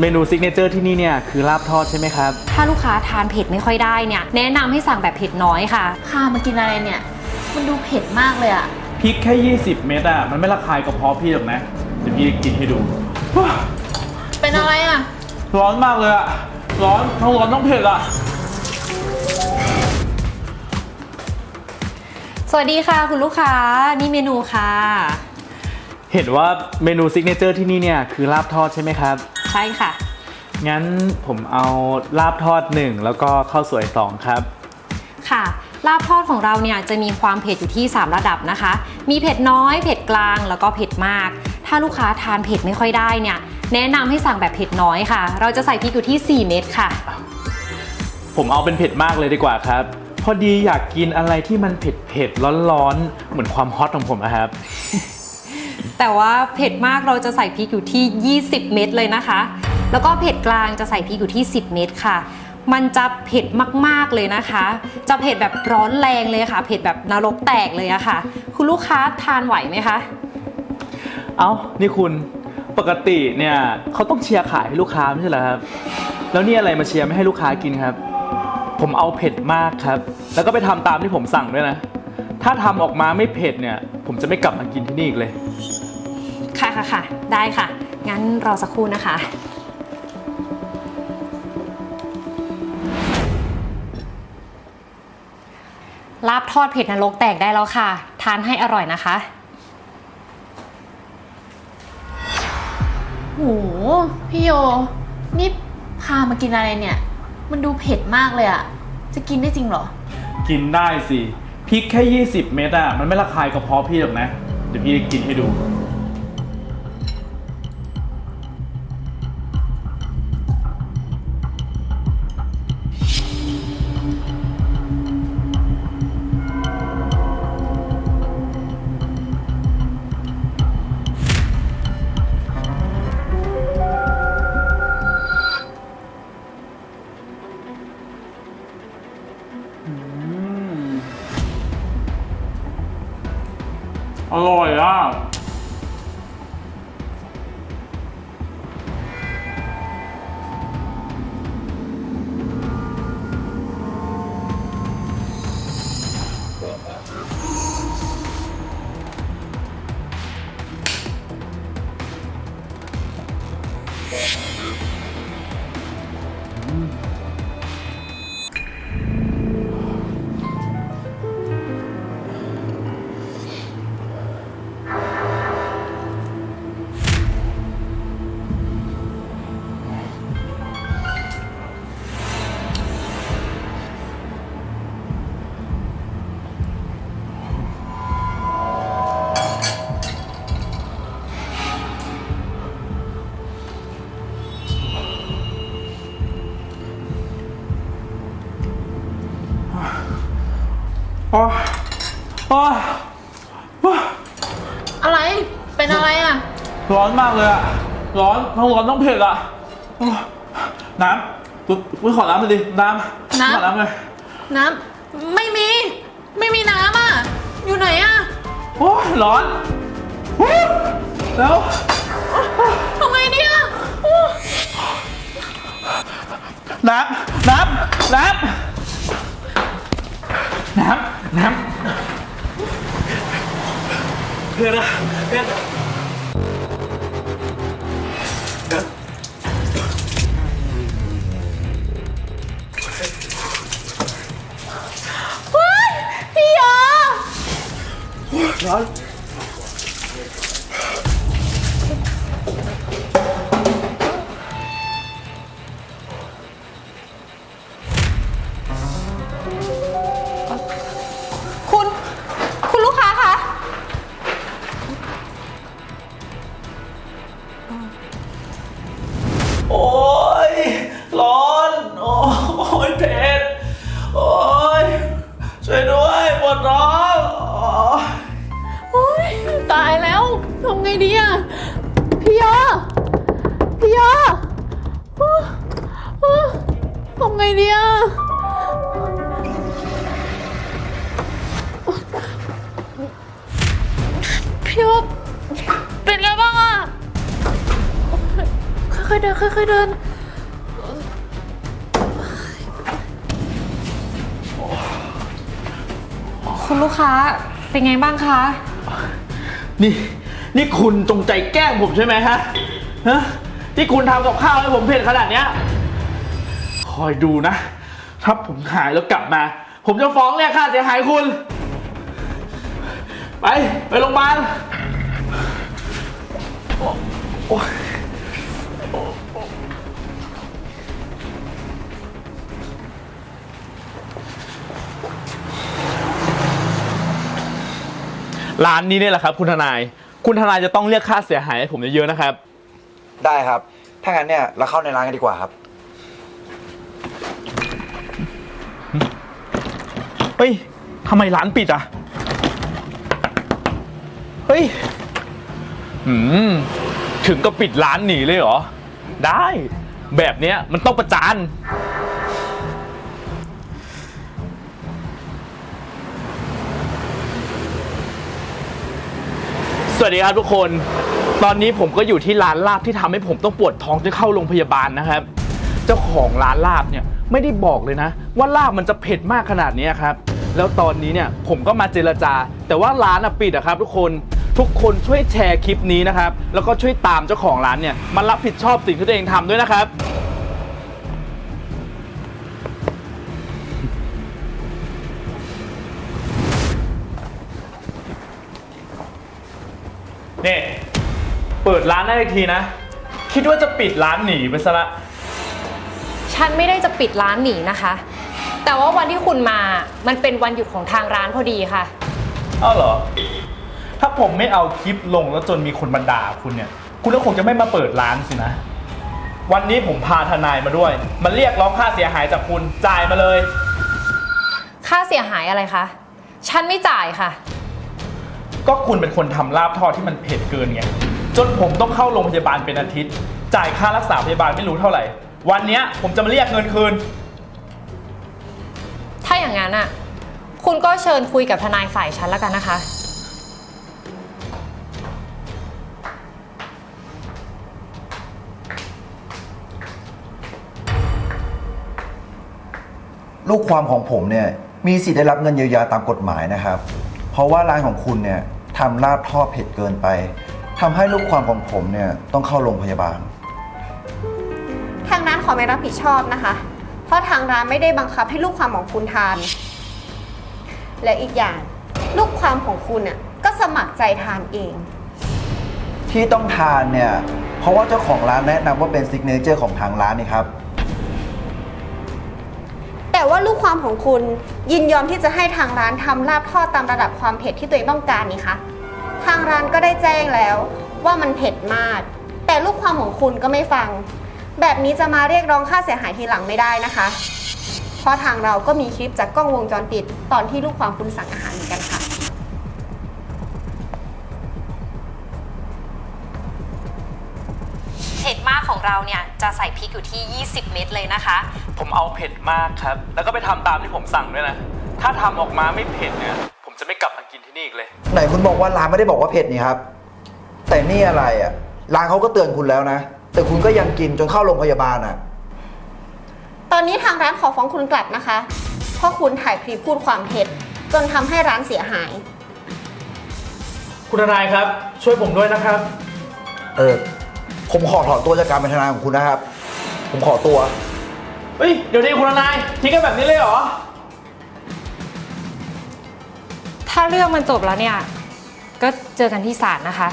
เมนูซิกเนเจอร์ที่นี่เนี่ยคือลาบทอดใช่ไหมครับ ถ้าลูกค้าทานเผ็ดไม่ค่อยได้เนี่ย แนะนำให้สั่งแบบเผ็ดน้อยค่ะพามากินอะไรเนี่ย มันดูเผ็ดมากเลยอะพริกแค่ 20 เม็ดอะ มันไม่ระคายกระเพาะพี่หรอกนะ เดี๋ยวพี่กินให้ดู เป็นอะไรอะร้อนมากเลยอะ ร้อนทั้งร้อนทั้งเผ็ดอะ สวัสดีค่ะคุณลูกค้า นี่เมนูค่ะ เห็นว่าเมนูซิกเนเจอร์ที่นี่เนี่ยคือลาบทอดใช่ไหมครับ ใช่ค่ะ งั้นผมเอาลาบทอด1แล้วก็ข้าวสวย2ครับ ค่ะลาบทอดของเราเนี่ยจะมีความเผ็ดอยู่ที่ 3 ระดับนะคะ มีเผ็ดน้อย เผ็ดกลาง แล้วก็เผ็ดมาก ถ้าลูกค้าทานเผ็ดไม่ค่อยได้เนี่ย แนะนำให้สั่งแบบเผ็ดน้อยค่ะ เราจะใส่พริกอยู่ที่ 4 เม็ดค่ะ ผมเอาเป็นเผ็ดมากเลยดีกว่าครับ พอดีอยากกินอะไรที่มันเผ็ดเผ็ดร้อนร้อนๆเหมือนความฮอตของผมนะครับ แต่ว่าเผ็ดมากเราจะใส่พริกอยู่ที่ 20 เม็ดเลยนะคะ แล้วก็เผ็ดกลางจะใส่พริกอยู่ที่ 10 เม็ดค่ะ มันจะเผ็ดมากๆเลยนะคะ จะเผ็ดแบบร้อนแรงเลยค่ะ เผ็ดแบบนรกแตกเลยอะค่ะ คุณลูกค้าทานไหวไหมคะ เอ้า นี่คุณปกติเนี่ยเขาต้องเชียร์ขายให้ลูกค้าไม่ใช่เหรอครับ แล้วนี่อะไรมาเชียร์ไม่ให้ลูกค้ากินครับ ผมเอาเผ็ดมากครับ แล้วก็ไปทำตามที่ผมสั่งด้วยนะ ถ้าทำออกมาไม่เผ็ดเนี่ย ผมจะไม่กลับมากินที่นี่อีกเลย ค่ะค่ะค่ะ ได้ค่ะ งั้นรอสักครู่นะคะ ลาบทอดเผ็ดนรกแตกได้แล้วค่ะ ทานให้อร่อยนะคะ โหพี่โย นี่พามากินอะไรเนี่ย มันดูเผ็ดมากเลยอะจะกินได้จริงเหรอ กินได้สิ พริกแค่ 20 เม็ดอะ มันไม่ระคายกระเพาะพี่หรอกนะ เดี๋ยวพี่กินให้ดู อร่อยอะ โอ้ยโอ้ยโอ้ยอะไร เป็นอะไรอะร้อนมากเลยอะร้อนทั้งร้อนทั้งเผ็ดอะโอ้ยน้ำปุ๊บปุ๊บขอน้ำหน่อยดิน้ำ ขอน้ำเลยน้ำ ไม่มี ไม่มีน้ำอะอยู่ไหนอะโอ้ยร้อนฮู้แล้วทำไงเนี่ยโอ้น้ำน้ำ น้ำ น้ำน้ำเพื่อนอะเพื่อนเฮ้ยพี่โยร้อน ทำไงดีอะพี่โยพี่โยโอ้โอ้ทำไงดีอะพี่โยเป็นไงบ้างอะค่อยๆเดินนค่อยๆเดินคุณลูกค้าเป็นไงบ้างคะ นี่ นี่คุณจงใจแกล้งผมใช่ไหมฮะฮะที่คุณทำกับข้าวให้ผมเผ็ดขนาดเนี้ย คอยดูนะ ถ้าผมหายแล้วกลับมา ผมจะฟ้องเรียกค่าเสียหายคุณ ไป ไปโรงพยาบาลโอ๊ยร้านนี้เนี่ยแหละครับ คุณทนาย คุณทนายจะต้องเรียกค่าเสียหายให้ผมเยอะๆนะครับ ได้ครับ ถ้างั้นเนี่ยเราเข้าในร้านกันดีกว่าครับ เฮ้ยทำไมร้านปิดอะ เฮ้ยหืม ถึงก็ปิดร้านหนีเลยเหรอ ได้ แบบเนี้ยมันต้องประจาน วัสดีครับทุกคน ตอนนี้ผมก็อยู่ที่ร้านลาบที่ทำให้ผมต้องปวดท้องจนเข้าโรงพยาบาลนะครับ เจ้าของร้านลาบเนี่ยไม่ได้บอกเลยนะ ว่าลาบมันจะเผ็ดมากขนาดนี้ครับ แล้วตอนนี้เนี่ยผมก็มาเจรจา แต่ว่าร้านอะปิดอะครับ ทุกคน ทุกคนช่วยแชร์คลิปนี้นะครับ แล้วก็ช่วยตามเจ้าของร้านเนี่ยมารับผิดชอบสิ่งที่ตัวเองทำด้วยนะครับ นี่เปิดร้านได้อีกทีนะ คิดว่าจะปิดร้านหนีไปซะละฉันไม่ได้จะปิดร้านหนีนะคะ แต่ว่าวันที่คุณมา มันเป็นวันหยุดของทางร้านพอดีค่ะอ้าวเหรอ ถ้าผมไม่เอาคลิปลงแล้วจนมีคนมาด่าคุณเนี่ย คุณก็คงจะไม่มาเปิดร้านสินะ วันนี้ผมพาทนายมาด้วยมาเรียกร้องค่าเสียหายจากคุณ จ่ายมาเลย ค่าเสียหายอะไรคะ ฉันไม่จ่ายค่ะ ก็คุณเป็นคนทำลาบทอดที่มันเผ็ดเกินไง จนผมต้องเข้าโรงพยาบาลเป็นอาทิตย์ จ่ายค่ารักษาพยาบาลไม่รู้เท่าไหร่ วันเนี้ยผมจะมาเรียกเงินคืน ถ้าอย่างนั้นอะ คุณก็เชิญคุยกับทนายฝ่ายฉันแล้วกันนะคะ ลูกความของผมเนี่ยมีสิทธิ์ได้รับเงินเยียวยาตามกฎหมายนะครับ เพราะว่าร้านของคุณเนี่ยทำลาบทอดเผ็ดเกินไปทำให้ลูกความของผมเนี่ยต้องเข้าโรงพยาบาล ทางร้านขอไม่รับผิดชอบนะคะ เพราะทางร้านไม่ได้บังคับให้ลูกความของคุณทาน และอีกอย่างลูกความของคุณน่ะก็สมัครใจทานเอง ที่ต้องทานเนี่ยเพราะว่าเจ้าของร้านแนะนำว่าเป็นซิกเนเจอร์ของทางร้านนี่ครับ แต่ว่าลูกความของคุณยินยอมที่จะให้ทางร้านทำลาบทอดตามระดับความเผ็ดที่ตัวเองต้องการนี่คะทางร้านก็ได้แจ้งแล้วว่ามันเผ็ดมาก แต่ลูกความของคุณก็ไม่ฟัง แบบนี้จะมาเรียกร้องค่าเสียหายทีหลังไม่ได้นะคะ เพราะทางเราก็มีคลิปจากกล้องวงจรปิดตอนที่ลูกความคุณสั่งอาหารเหมือนกัน มากของเราเนี่ยจะใส่พริกอยู่ที่ 20 เม็ดเลยนะคะ ผมเอาเผ็ดมากครับ แล้วก็ไปทำตามที่ผมสั่งด้วยนะ ถ้าทำออกมาไม่เผ็ดเนี่ย ผมจะไม่กลับมากินที่นี่อีกเลย ไหนคุณบอกว่าร้านไม่ได้บอกว่าเผ็ดนี่ครับ แต่นี่อะไรอะร้านเขาก็เตือนคุณแล้วนะ แต่คุณก็ยังกินจนเข้าโรงพยาบาลอะ ตอนนี้ทางร้านขอฟ้องคุณกลับนะคะ เพราะคุณถ่ายคลิปพูดความเท็จ จนทำให้ร้านเสียหาย คุณทนายครับ ช่วยผมด้วยนะครับ เออ ผมขอถอนตัวจากการเป็นทนายของคุณนะครับ ผมขอตัว เฮ้ย เดี๋ยวนี้คุณทนายทิ้งกันแบบนี้เลยเหรอ ถ้าเรื่องมันจบแล้วเนี่ย ก็เจอกันที่ศาลนะคะ